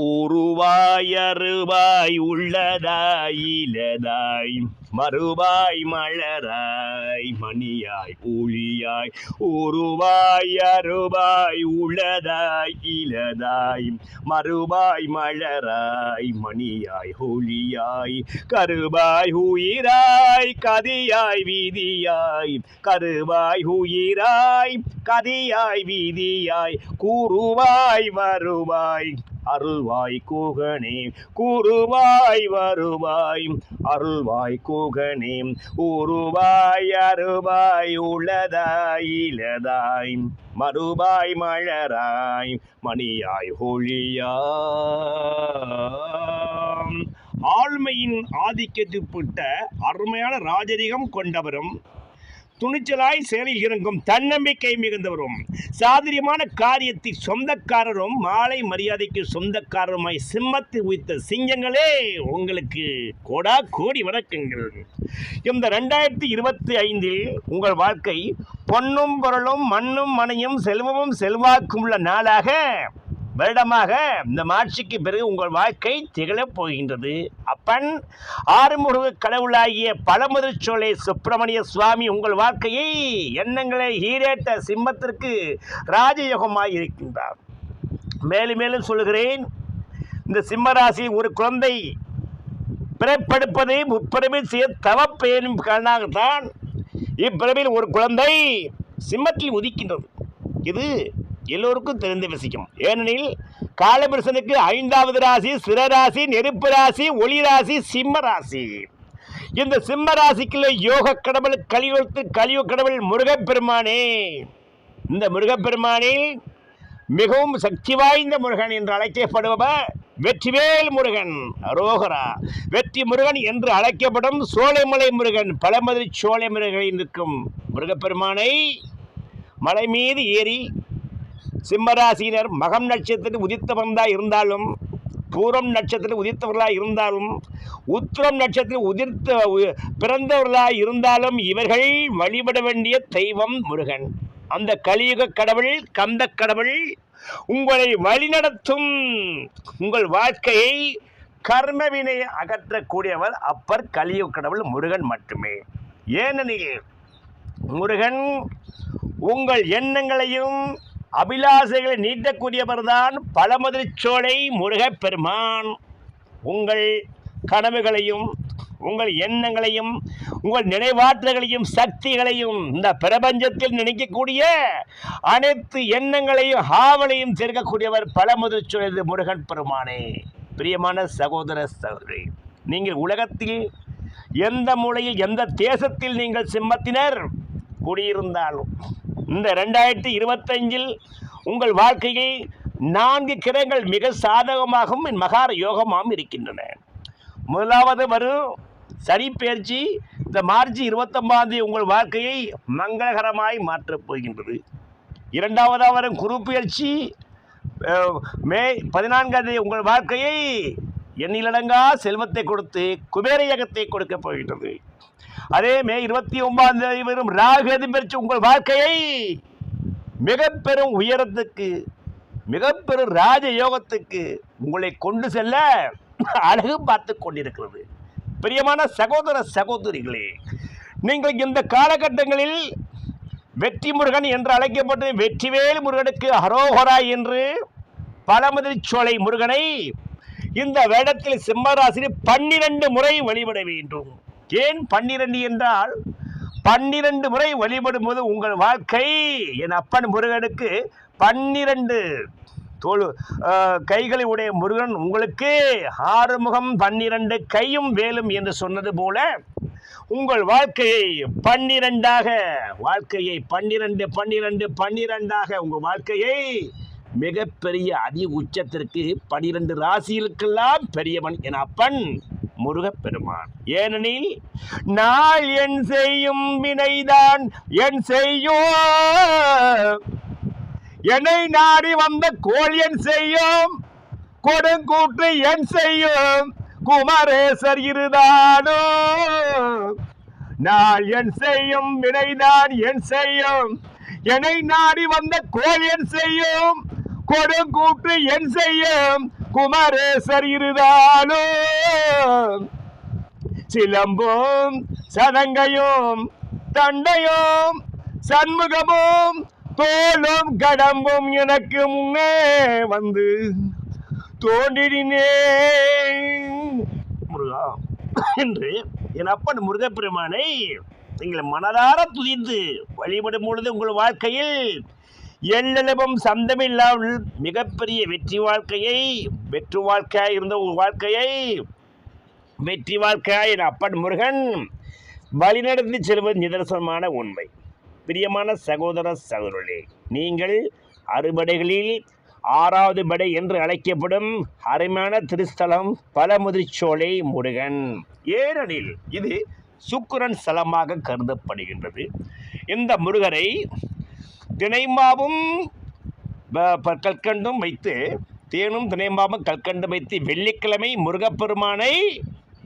உருவாய் அருவாய் உள்ளதாய் இலதாய் மறுவாய் மலராய் மணியாய் ஒளியாய் உருவாய் அருவாய் உள்ளதாய் இலதாய் மறுவாய் மலராய் மணியாய் ஹோலியாய் கருவாய் உயிராய் கதியாய் வீதியாய் கருவாய் உயிராய் கதியாய் வீதியாய் கூறுவாய் வருவாய் அருள்வாய் கூகனே கூறுவாய் வருவாய். அருள்வாய் கூகனே உருவாய் அருவாய் உளதாய் இலதாய். மறுபாய் மலராய் மணியாய் ஒளியாம். ஆழ்மையின் ஆதிக்கத்துப்பட்ட அருமையான ராஜரிகம் கொண்டவரும் துணிச்சலாய் செயலில் இறங்கும் தன்னம்பிக்கை மிகுந்தவரும் சாதுரியமான காரியத்தை சொந்தக்காரரும் மாலை மரியாதைக்கு சொந்தக்காரருமாய் சிம்மத்தை உயித்த சிங்கங்களே உங்களுக்கு கோடா கோடி வணக்கங்கள். இந்த ரெண்டாயிரத்தி இருபத்தி ஐந்தில் உங்கள் வாழ்க்கை பொன்னும் பொருளும் மண்ணும் மனையும் செல்வமும் செல்வாக்கும் உள்ள நாளாக வருடமாக இந்த மாட்சிக்கு பிறகு உங்கள் வாழ்க்கை திகழப் போகின்றது. அப்பன் ஆறுமுருக கடவுளாகிய பழமுதிர்ச்சோலை சுப்பிரமணிய சுவாமி உங்கள் வாழ்க்கையை எண்ணங்களை ஈரேட்ட சிம்மத்திற்கு ராஜயோகமாக இருக்கின்றார். மேலும் மேலும் சொல்லுகிறேன் இந்த சிம்மராசி ஒரு குழந்தை பிறப்பெடுப்பது முப்பிறவில் செய்ய தவப்பெயரும் காரணாகத்தான் இப்பிறவில் ஒரு குழந்தை சிம்மத்தில் உதிக்கின்றது. இது எல்லோருக்கும் தெரிந்த வசிக்கும். ஏனெனில் காலபுருஷனுக்கு ஐந்தாவது ராசி சிறராசி நெருப்பு ராசி ஒளி ராசி சிம்ம ராசி. இந்த சிம்ம ராசிக்குள்ள யோக கடவுள் கலியுகத்து கலியுக கடவுள் முருகப்பெருமானே. இந்த முருகப்பெருமானே மிகவும் சக்தி வாய்ந்த முருகன் என்று அழைக்கப்படுபவர் வெற்றிவேல் முருகன் அரோகரா. வெற்றி முருகன் என்று அழைக்கப்படும் சோலைமலை முருகன் பழமதுரை சோலை முருகன் இருக்கும் முருகப்பெருமானை மலை மீது ஏறி சிம்மராசினர் மகம் நட்சத்திரத்தில் உதித்தவர்களாக இருந்தாலும் பூரம் நட்சத்திரத்தில் உதித்தவர்களாக இருந்தாலும் உத்திரம் நட்சத்திரத்தில் உதிர்த்த உ- பிறந்தவர்களாக இருந்தாலும் இவர்கள் வழிபட வேண்டிய தெய்வம் முருகன். அந்த கலியுக கடவுள் கந்த கடவுள் உங்களை வழிநடத்தும் உங்கள் வாழ்க்கையை கர்மவினை அகற்றக்கூடியவர் அப்பர் கலியுக கடவுள் முருகன் மட்டுமே. ஏனெனில் முருகன் உங்கள் எண்ணங்களையும் அபிலாசைகளை நீட்டக்கூடியவர்தான் பழமுதிர்ச்சோலை முருகப் பெருமான் உங்கள் கனவுகளையும் உங்கள் எண்ணங்களையும் உங்கள் நினைவாற்றல்களையும் சக்திகளையும் இந்த பிரபஞ்சத்தில் நினைக்கக்கூடிய அனைத்து எண்ணங்களையும் ஆவலையும் சேர்க்கக்கூடியவர் பழமுதிர்ச்சோலை முருகன் பெருமானே. பிரியமான சகோதர சகோதரி நீங்கள் உலகத்தில் எந்த மூலையில் எந்த தேசத்தில் நீங்கள் சிம்மத்தினர்? குடியிருந்தாலும். இந்த ரெண்டாயிரத்தி இருபத்தஞ்சில் உங்கள் வாழ்க்கையில் நான்கு கிரகங்கள் மிக சாதகமாகவும் என் மகார யோகமாகவும் இருக்கின்றன. முதலாவது வரும் சனி பயிற்சி இந்த மார்ச் இருபத்தொன்பதாம் தேதி உங்கள் வாழ்க்கையை மங்களகரமாய் மாற்றப் போகின்றது. இரண்டாவதாக வரும் குரு பயிற்சி மே பதினான்காம் தேதி உங்கள் வாழ்க்கையை எண்ணிலடங்கா செல்வத்தை கொடுத்து குபேரயகத்தை கொடுக்க போகின்றது அதே மே இருபத்தி ஒன்பதாம் தேதி வரும் ராகு பயிற்சி உங்கள் வாழ்க்கையை மிக பெரும் உயரத்துக்கு மிக பெரும் ராஜ யோகத்துக்கு உங்களை கொண்டு செல்ல அழகு பார்த்து கொண்டிருக்கிறது. பிரியமான சகோதர சகோதரிகளே நீங்கள் இந்த காலகட்டங்களில் வெற்றி முருகன் என்று அழைக்கப்பட்ட வெற்றிவேல் முருகனுக்கு ஹரோஹரா என்று பழமுதிர்ச்சோலை முருகனை இந்த வேடத்தில் சிம்மராசினி பன்னிரண்டு முறை வழிபட வேண்டும். ஏன் பன்னிரண்டு என்றால் பன்னிரண்டு முறை வழிபடும் போது உங்கள் வாழ்க்கை என் அப்பன் முருகனுக்கு பன்னிரண்டு தோல் கைகளை உடைய முருகன் உங்களுக்கு ஆறுமுகம் பன்னிரண்டு கையும் வேலும் என்று சொன்னது போல உங்கள் வாழ்க்கையை பன்னிரண்டாக வாழ்க்கையை பன்னிரண்டு பன்னிரண்டு பன்னிரண்டாக உங்கள் வாழ்க்கையை மிகப்பெரிய அதி உச்சத்திற்கு பனிரெண்டு ராசிகளுக்கெல்லாம் பெரியவன் என அப்பன் முருகப்பெருமான். ஏனெனில் நான் என் செய்யும் வினைதான் என் செய்யும் என்னை நாடி வந்த கோல் என் செய்யும் கொடுங்கூற்று என் செய்யும் குமரேசர் இருதானோ. நான் என் செய்யும் வினைதான் என் செய்யும் என்னை நாடி வந்த கோல் என் செய்யும் கொடுங்கூற்று என் செய்யும் குமரேசர் இருதாலும். சிலம்பும் சதங்கையும் தண்டையும் சண்முகமும் தோளும் கடம்பும் எனக்கு முன்னே வந்து தோன்றினே முருகா என்று என் அப்பன் முருகப்பெருமானை நீங்கள் மனதார துதித்து வழிபடும் பொழுது உங்கள் வாழ்க்கையில் எல்லளவும் சந்தமில்லாமல் மிகப்பெரிய வெற்றி வாழ்க்கையை வெற்று வாழ்க்கையாக இருந்த ஒரு வாழ்க்கையை வெற்றி வாழ்க்கையாக என் அப்பன் முருகன் வழிநடத்தி செல்வது நிதர்சனமான உண்மை. பிரியமான சகோதர சகோதரே நீங்கள் அறுபடைகளில் ஆறாவது படை என்று அழைக்கப்படும் அருமையான திருஸ்தலம் பலமுதிர்ச்சோலை முருகன். ஏனெனில் இது சுக்கரன் ஸ்தலமாக கருதப்படுகின்றது. இந்த முருகரை தினைமாவும் ப- ப- கற்கண்டும் வைத்து தேனும் தினைமாவும் கற்கண்டும் வைத்து வெள்ளிக்கிழமை முருகப்பெருமானை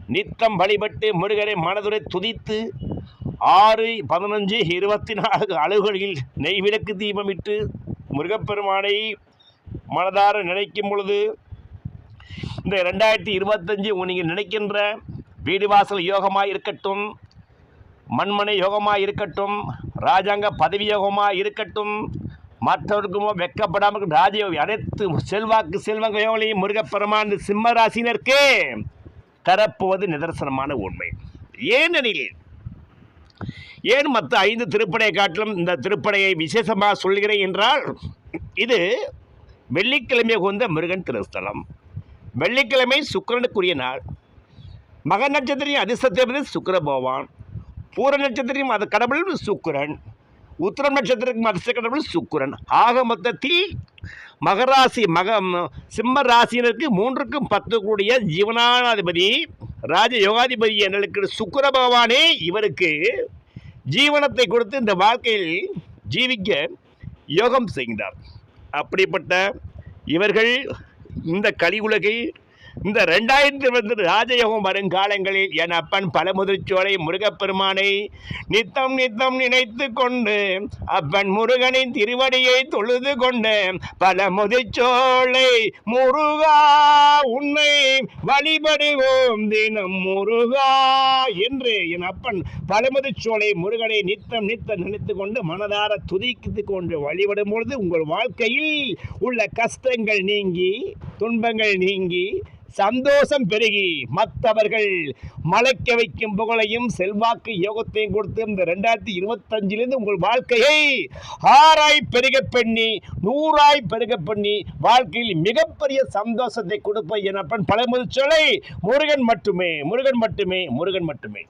நித்தம் வழிபட்டு முருகரை மனதுரை துதித்து ஆறு பதினஞ்சு இருபத்தி நான்கு அழுகுகளில் நெய் விளக்கு தீபமிட்டு முருகப்பெருமானை மனதார நினைக்கும் பொழுது இந்த ரெண்டாயிரத்தி இருபத்தஞ்சு நீங்கள் நினைக்கின்ற வீடு வாசல் யோகமாக இருக்கட்டும் மண்மனை யோகமாக இருக்கட்டும் ராஜாங்க பதவியோகமாக இருக்கட்டும் மற்றவருக்குமோ வெக்கப்படாமல் ராஜயோகி அனைத்து செல்வாக்கு செல்வங்க முருகப்பெருமான் சிம்ம ராசினருக்கு தரப்புவது நிதர்சனமான உண்மை. ஏனெனில் ஏன் மற்ற ஐந்து திருப்படையை காட்டிலும் இந்த திருப்படையை விசேஷமாக சொல்கிறேன் என்றால் இது வெள்ளிக்கிழமை கொண்ட முருகன் திருஸ்தலம். வெள்ளிக்கிழமை சுக்கரனுக்குரிய நாள். மக நட்சத்திரம் அதிர்ஷ்டத்தை சுக்கர பகவான். பூர நட்சத்திரம் அது கடவுள் சுக்கரன். உத்திரம் நட்சத்திரத்துக்கு அதிர்ஷ்ட கடவுள் சுக்கரன். ஆக மொத்தத்தில் மகராசி மக சிம்ம ராசியினருக்கு மூன்றுக்கும் பத்து கூடிய ஜீவனாதிபதி ராஜ யோகாதிபதி என்றிருக்கிற சுக்கர பகவானே இவருக்கு ஜீவனத்தை கொடுத்து இந்த வாழ்க்கையில் ஜீவிக்க யோகம் செய்கிறார் அப்படிப்பட்ட இவர்கள் இந்த கலியுலகில் இந்த ரெண்டாயிரத்தி இருபத்தி ராஜயோகம் வருங்காலங்களில் என் அப்பன் பழமுதிர்ச்சோலை முருகப்பெருமானை நித்தம் நித்தம் நினைத்து கொண்டு அப்பன் முருகனின் திருவடியை தொழுது கொண்டு பலமுதிர்ச்சோலை முருகா உன்னை வழிபடுவோம் தினம் முருகா என்று என் அப்பன் பலமுதிர்ச்சோலை முருகனை நித்தம் நித்தம் நினைத்து கொண்டு மனதார துதித்து கொண்டு வழிபடும் பொழுது உங்கள் வாழ்க்கையில் உள்ள கஷ்டங்கள் நீங்கி துன்பங்கள் நீங்கி சந்தோஷம் பெருகி மற்றவர்கள் மலைக்க வைக்கும் புகழையும் செல்வாக்கு யோகத்தையும் கொடுத்து இந்த ரெண்டாயிரத்தி இருபத்தஞ்சிலிருந்து உங்கள் வாழ்க்கையை ஆறாய் பெருக பண்ணி நூறாய் பெருக பண்ணி வாழ்க்கையில் மிகப்பெரிய சந்தோஷத்தை கொடுப்ப எனப்பன் பழமுதிர் சொல்லை முருகன் மட்டுமே முருகன் மட்டுமே முருகன் மட்டுமே.